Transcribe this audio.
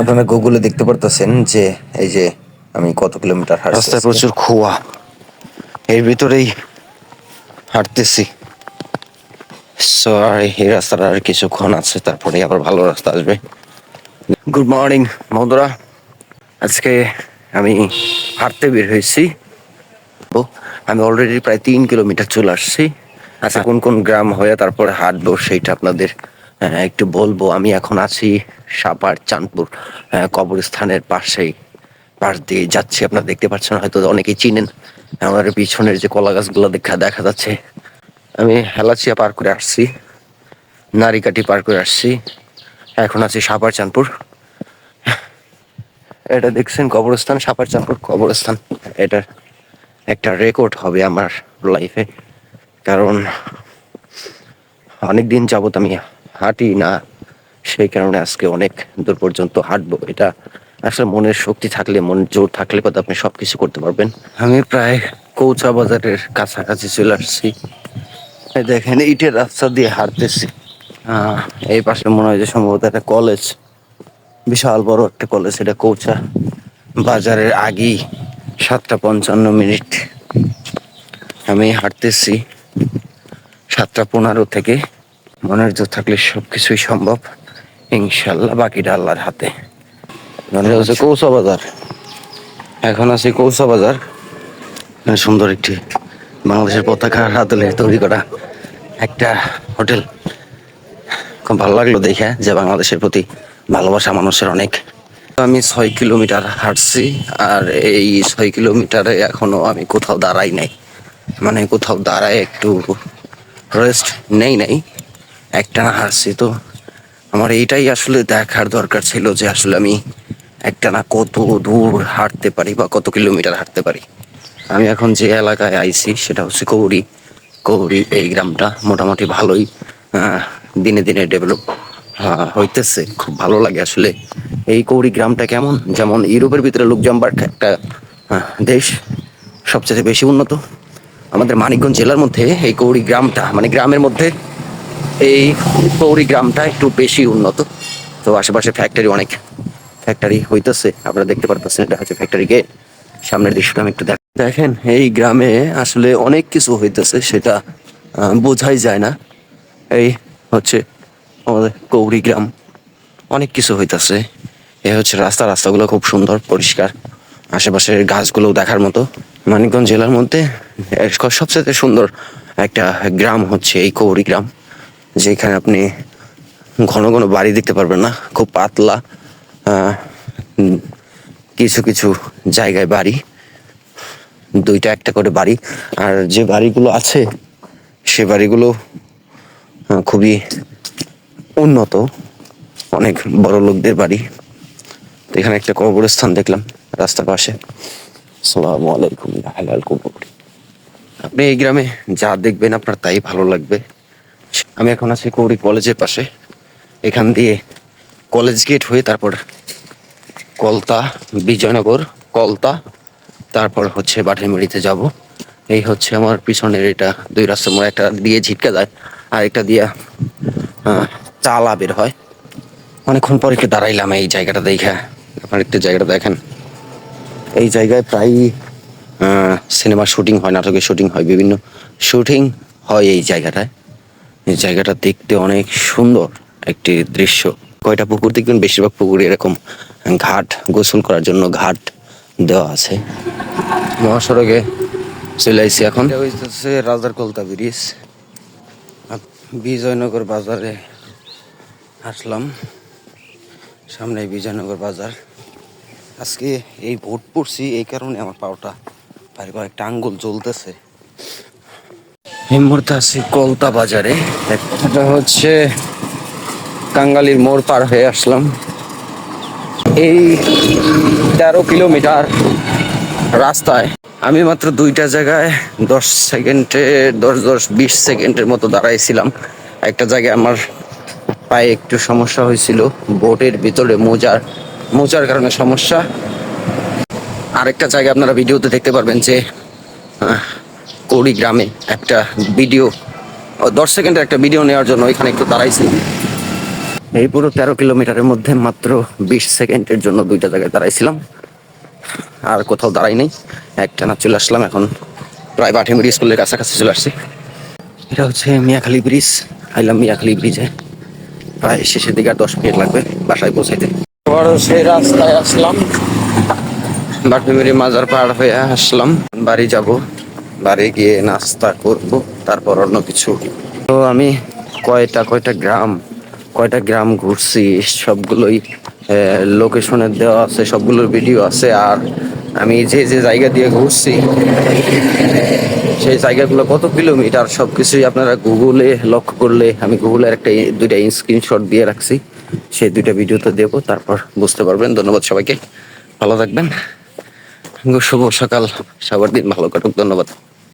আপনারা গুগলে দেখতে পারতেছেন যে এই যে আমি কত কিলোমিটার হাঁটছি রাস্তায় প্রচুর খোয়া। এর ভিতরেই হাঁটতেছি। সো এই রাস্তাটা আর কিছুক্ষণ আছে তারপরে আবার ভালো রাস্তা আসবে। গুড মর্নিং বন্ধুরা। আজকে আমি হাঁটতে বের হয়েছি। তো আমি অলরেডি প্রায় তিন কিলোমিটার চলে আসছি। আচ্ছা কোন কোন গ্রাম হয়ে তারপরে হাঁটবো সেইটা আপনাদের একটু বলব, আমি এখন আছি সাপার চাঁদপুর কবরস্থানের পাশেই। পাশ দিয়ে যাচ্ছি, আপনারা দেখতে পাচ্ছেন, হয়তো অনেকেই চিনেন। আমার পিছনের যে কলা গাছগুলো দেখা দেখা যাচ্ছে। আমি হেলাচিয়া পার করে আসছি, নারিকাটি পার করে আসছি। এখন আছি সাপার চাঁদপুর। এটা দেখছেন কবরস্থান, সাপার চাঁদপুর কবরস্থান। এটা একটা রেকর্ড হবে আমার লাইফে কারণ অনেক দিন যাবত আমি হাঁটি না, সেই কারণে আজকে অনেক দূর পর্যন্ত হাঁটবো। এটা আসলে মনের শক্তি থাকলে, মন জোর থাকলে কথা আপনি সব কিছু করতে পারবেন। আমি প্রায় কৌচা বাজারের কাছাকাছি চলে আসছি। দেখেন, ইটের রাস্তা দিয়ে হাঁটতেছি। এই পাশে মনে হয় যে সম্ভবত একটা কলেজ। বিশাল বড় একটা কলেজ, এটা কৌচা বাজারের আগেই সাতটা পঞ্চান্ন মিনিট। আমি হাঁটতেছি সাতটা পনেরো থেকে মনের জোর থাকলে সব কিছুই সম্ভব ইনশাল্লাহ বাকিটা আল্লাহর হাতে। মানে হচ্ছে কৌসা বাজার। এখন আছে কৌসা বাজার। সুন্দর একটি বাংলাদেশের পতাকা হাতলে তৈরি করা একটা হোটেল। খুব ভালো লাগল দেখে যে বাংলাদেশের প্রতি ভালোবাসা মানুষের অনেক। আমি ছয় কিলোমিটার হাঁটছি আর এই ছয় কিলোমিটারে এখনও আমি কোথাও দাঁড়াই নাই। মানে কোথাও দাঁড়ায় একটু রেস্ট নেই নাই। একটানা হাঁটছি তো। আমার এইটাই আসলে দেখার দরকার ছিল যে আসলে আমি একটানা কত দূর হাঁটতে পারি বা কত কিলোমিটার হাঁটতে পারি। আমি এখন যে এলাকায় আইছি সেটা হচ্ছে কৌরি কৌরি এই গ্রামটা মোটামুটি ভালোই দিনে দিনে ডেভেলপ হইতেছে। খুব ভালো লাগে আসলে এই কৌরি গ্রামটা কেমন? যেমন ইউরোপের ভিতরে লুকজামবার্গ একটা দেশ সবচেয়ে বেশি উন্নত। আমাদের মানিকগঞ্জ জেলার মধ্যে এই কৌরি গ্রামটা মানে গ্রামের মধ্যে এই পৌরি গ্রামটা একটু বেশি উন্নত। তো আশেপাশে ফ্যাক্টরি অনেক ফ্যাক্টরি হইতেছে। আপনারা দেখতে পারতেছেন, এটা হচ্ছে ফ্যাক্টরি গেট সামনের দৃশ্যটা আমি একটু দেখ দেখেন, এই গ্রামে আসলে অনেক কিছু হইতেছে, সেটা বোঝাই যায় না। এই হচ্ছে আমাদের কৌরি গ্রাম। অনেক কিছু হইতাছে। এ হচ্ছে রাস্তা, রাস্তাগুলো খুব সুন্দর, পরিষ্কার। আশেপাশের গাছগুলো দেখার মতো। মানিকগঞ্জ জেলার মধ্যে সবচেয়ে সুন্দর একটা গ্রাম হচ্ছে এই কৌরি গ্রাম। যেখানে আপনি ঘন ঘন বাড়ি দেখতে পারবেন না, খুব পাতলা কিছু কিছু জায়গায় বাড়ি, দুইটা একটা করে বাড়ি, আর যে বাড়িগুলো আছে, সে বাড়িগুলো খুবই উন্নত, অনেক বড় লোকদের বাড়ি। তো এখানে একটা কবরস্থান দেখলাম রাস্তার পাশে। সালামু আলাইকুম আপনি এই গ্রামে যা দেখবেন আপনার তাই ভালো লাগবে। আমি এখন আছি কৌরি কলেজের পাশে। এখান দিয়ে কলেজ গেট হয়ে তারপর কলতা, বিজয়নগর, কলতা, তারপর হচ্ছে বাটাইমারিতে যাব। এই হচ্ছে আমার পিছনের এটা দুই রাস্তার মোড়, একটা দিয়ে ঝিটকা যায়, আর একটা দিয়ে চালা বের হয়। অনেকক্ষণ পর একটু দাঁড়াইলাম এই জায়গাটা দেখে। আপনার একটু জায়গাটা দেখেন। এই জায়গায় প্রায় সিনেমার শুটিং হয়, নাটকের শুটিং হয়, বিভিন্ন শুটিং হয় এই জায়গাটায়। এই জায়গাটা দেখতে অনেক সুন্দর একটি দৃশ্য। কয়টা পুকুর দেখবেন? বেশিরভাগ পুকুরে এরকম ঘাট গোসল করার জন্য ঘাট দেওয়া আছে। মহাসড়কে চলে আইসি এখন। রাজার কলতা ব্রিজ। বিজয়নগর বাজারে আসলাম। সামনে বিজয়নগর বাজার। আজকে এই ভোট পড়ছি, এই কারণে আমার পাওটা বাইরে কয়েকটা আঙ্গুল জ্বলতেছে। এই মুহূর্তে আছি কলতা বাজারে। এটা হচ্ছে কাঙ্গালির মোড় পার হয়ে আসলাম। এই তেরো কিলোমিটার রাস্তায় আমি মাত্র দুইটা জায়গায় দশ সেকেন্ডে, দশ দশ, বিশ সেকেন্ডের মতো দাঁড়াইছিলাম। একটা জায়গায় আমার পায়ে একটু সমস্যা হয়েছিল, বোটের ভিতরে মোজার মোজার কারণে সমস্যা। আরেকটা জায়গায় আপনারা ভিডিওতে দেখতে পারবেন যে কৌড়ি গ্রামে একটা ভিডিও দশ সেকেন্ডের একটা ভিডিও নেওয়ার জন্য এখানে একটু দাঁড়াইছি। এই পুরো তেরো কিলোমিটারের মধ্যে মাত্র বিশ সেকেন্ডের জন্য দুইটা জায়গায় দাঁড়াইছিলাম। আর কোথাও দাঁড়াই নাই। একটানা চলে আসলাম, এখন প্রায় বাটিমুড়ি স্কুলের কাছাকাছি চলে আসছি। এটা হচ্ছে মিয়াখালী ব্রিজ। আইলাম মিয়াখালী ব্রিজে। প্রায় শেষের দিকে আর দশ মিনিট লাগবে বাসায় পৌঁছাইতে। আবার সেই রাস্তায় আসলাম। বাটিমুড়ি মাজার পার হয়ে আসলাম। বাড়ি যাব। বাড়ি গিয়ে নাস্তা করব, তারপর অন্য কিছু। তো আমি কয়টা কয়টা গ্রাম কয়টা গ্রাম ঘুরছি, সবগুলোই লোকেশনে দেওয়া আছে, সবগুলোর ভিডিও আছে, আর আমি যে যে জায়গা দিয়ে ঘুরছি, সেই জায়গাগুলো কত কিলোমিটার সব কিছুই আপনারা গুগলে লক্ষ্য করলে, আমি গুগলের একটা দুইটা স্ক্রিনশট দিয়ে রাখছি, সেই দুইটা ভিডিওতে দেবো, তারপর বুঝতে পারবেন। ধন্যবাদ সবাইকে, ভালো থাকবেন। শুভ সকাল সবার দিন ভালো কাটুক ধন্যবাদ।